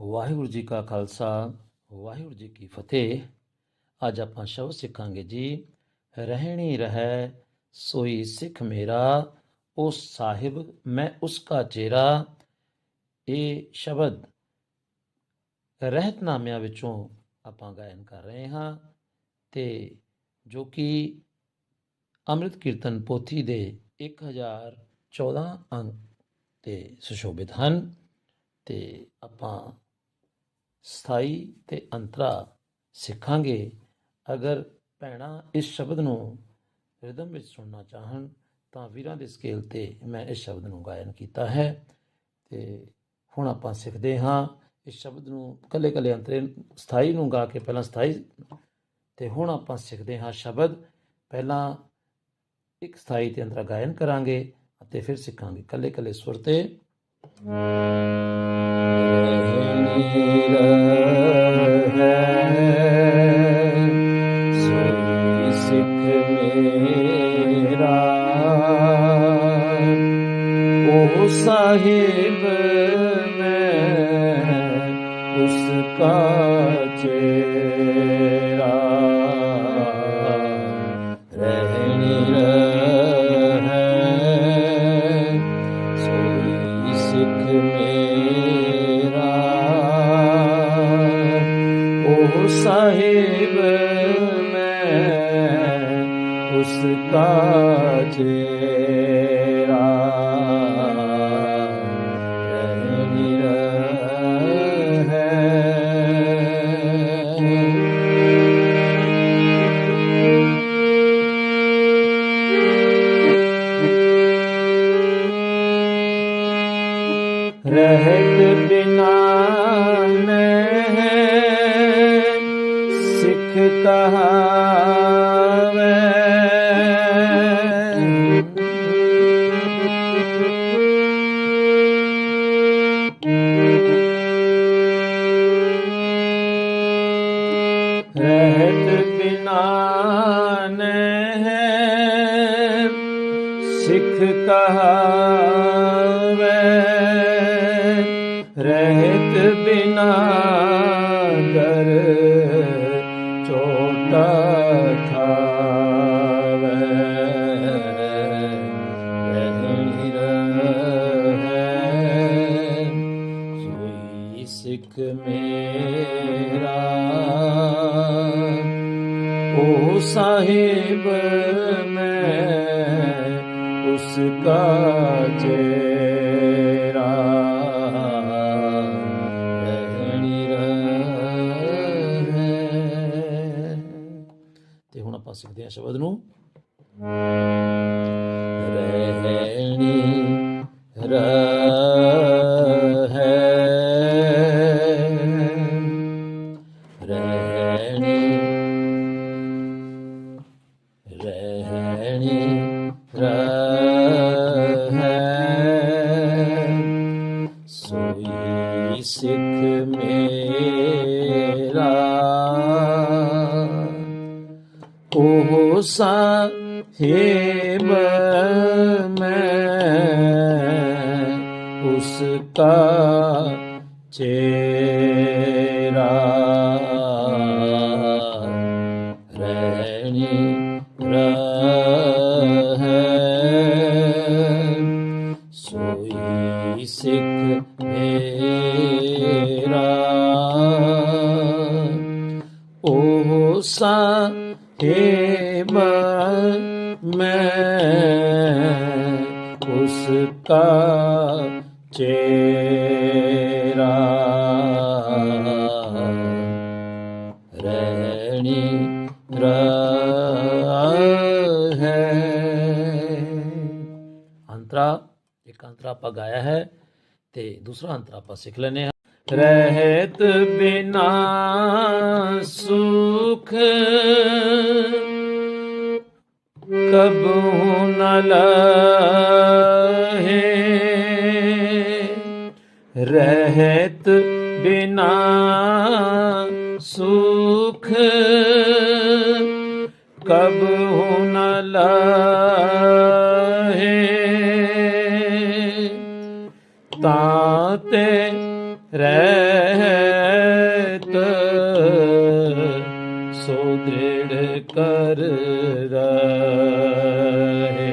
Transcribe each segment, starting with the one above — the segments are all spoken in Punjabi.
ਵਾਹਿਗੁਰੂ ਜੀ ਕਾ ਖਾਲਸਾ, ਵਾਹਿਗੁਰੂ ਜੀ ਕੀ ਫਤਿਹ। ਅੱਜ ਆਪਾਂ ਸ਼ਬਦ ਸਿੱਖਾਂਗੇ ਜੀ, ਰਹਿਣੀ ਰਹਿ ਸੋਈ ਸਿੱਖ ਮੇਰਾ, ਉਹ ਸਾਹਿਬ ਮੈਂ ਉਸ ਕਾ ਚੇਰਾ। ਇਹ ਸ਼ਬਦ ਰਹਿਤਨਾਮਿਆਂ ਵਿੱਚੋਂ ਆਪਾਂ ਗਾਇਨ ਕਰ ਰਹੇ ਹਾਂ ਤੇ ਜੋ ਕਿ ਅੰਮ੍ਰਿਤ ਕੀਰਤਨ ਪੋਥੀ ਦੇ 1014 ਅੰਕ ਤੇ ਸੁਸ਼ੋਭਿਤ ਹਨ ਤੇ ਆਪਾਂ ਸਥਾਈ ਤੇ ਅੰਤਰਾ ਸਿੱਖਾਂਗੇ। ਅਗਰ ਭੈਣਾਂ ਇਸ ਸ਼ਬਦ ਨੂੰ ਰਿਦਮ ਵਿੱਚ ਸੁਣਨਾ ਚਾਹਣ, ਤਾਂ ਵੀਰਾਂ ਦੇ ਸਕੇਲ ਤੇ ਮੈਂ ਇਸ ਸ਼ਬਦ ਨੂੰ ਗਾਇਨ ਕੀਤਾ ਹੈ। ਤੇ ਹੁਣ ਆਪਾਂ ਸਿੱਖਦੇ ਹਾਂ ਇਸ ਸ਼ਬਦ ਨੂੰ ਕੱਲੇ ਕੱਲੇ ਅੰਤਰੇ ਸਥਾਈ ਨੂੰ ਗਾ ਕੇ ਪਹਿਲਾਂ ਸਥਾਈ, ਤੇ ਹੁਣ ਆਪਾਂ ਸਿੱਖਦੇ ਹਾਂ ਸ਼ਬਦ। ਪਹਿਲਾਂ ਇੱਕ ਸਥਾਈ ਤੇ ਅੰਤਰਾ ਗਾਇਨ ਕਰਾਂਗੇ ਅਤੇ ਫਿਰ ਸਿੱਖਾਂਗੇ ਕੱਲੇ ਕੱਲੇ ਸੁਰ ਤੇ। ਸੋਈ ਸਾਹਿਬ ਮੈਂ ਉਸ ਕਾ ਚੇਰਾ ਰਹਿਣੀ ਰਹਿ, ਸੋਈ ਸਿੱਖ ਮੇਰਾ। ਉਹ ਸਾਹਿਬ ਮੈਂ ਉਸ ਕਾ ਚੇਰਾ ਕਹਾਵੇ ਰਹਿਤ ਬਿਨਾ ਨਹੀਂ ਸਿੱਖ ਕਹਾਵੇ ਰਹਿਤ ਬਿਨਾ ਸਿੱਖ ਮੇਰਾ। ਉਹ ਸਾਹਿਬ, ਮੈਂ ਉਸ ਕਾ ਚੇਰਾ ਰਹਿਣੀ ਰਹਿ। ਤੇ ਹੁਣ ਆਪਾਂ ਸਿੱਖਦੇ ਹਾਂ ਸ਼ਬਦ ਨੂੰ। ਰਹਿਣੀ ਰਹਿ। ਰਹਿਣੀ ਰਹਿਣੀ ਰਹਿ ਸੋਈ ਸਿੱਖ ਮੇਰਾ ਉਹ ਸਾ ਸਾਹਿਬ ਮੈਂ ਉਸ ਕਾ ਚੇਰਾ ਸਾ ਸਾਹਿਬ ਮੈਂ ਉਸ ਕਾ ਚੇਰਾ ਰਹਿਣੀ ਰਹਿ ਅੰਤਰਾ, ਇੱਕ ਅੰਤਰਾ ਆਪਾਂ ਗਾਇਆ ਹੈ ਤੇ ਦੂਸਰਾ ਅੰਤਰਾ ਆਪਾਂ ਸਿੱਖ ਲੈਨੇ ਹਾਂ। ਰਹਿਤ ਬਿਨਾ ਸੁਖ ਕਬੂ ਨ ਲਹੇ ਰਹਿਤ ਬਿਨਾ ਸੁਖ ਕਬੂ ਨ ਲਹੇ ਤਾਂ ਰਹਿਤ ਦ੍ਰਿੜ ਕਰ ਰਹੇ।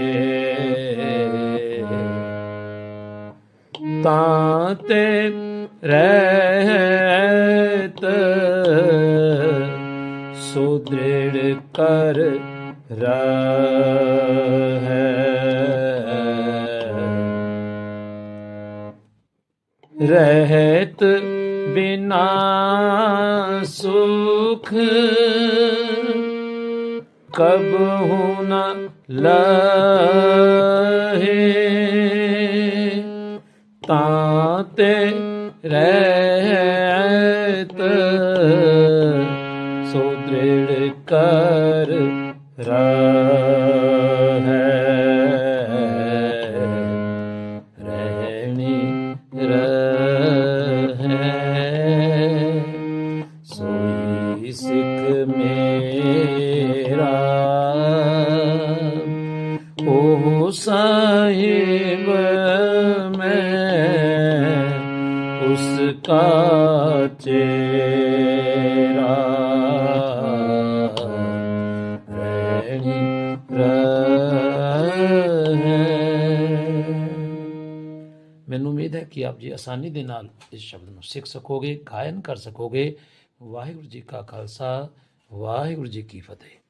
ਤਾਂ ਤੇ ਰਹਿਤ ਸੋ ਦ੍ਰਿੜ ਕਰ ਰਹਿ। ਰਹਿਤ ਬਿਨਾ ਸੁਖ ਕਬਹੁ ਨ ਲਹੇ। ਤਾਂ ਤੇ ਰਹਿਤ ਸੋ ਦ੍ਰਿੜ ਕਰ ਰਹਿ ਉਸ ਕਾ ਮੈਨੂੰ ਉਮੀਦ ਹੈ ਕਿ ਆਪ ਜੀ ਆਸਾਨੀ ਦੇ ਨਾਲ ਇਸ ਸ਼ਬਦ ਨੂੰ ਸਿੱਖ ਸਕੋਗੇ, ਗਾਇਨ ਕਰ ਸਕੋਗੇ। ਵਾਹਿਗੁਰੂ ਜੀ ਕਾ ਖਾਲਸਾ, ਵਾਹਿਗੁਰੂ ਜੀ ਕੀ ਫਤਿਹ।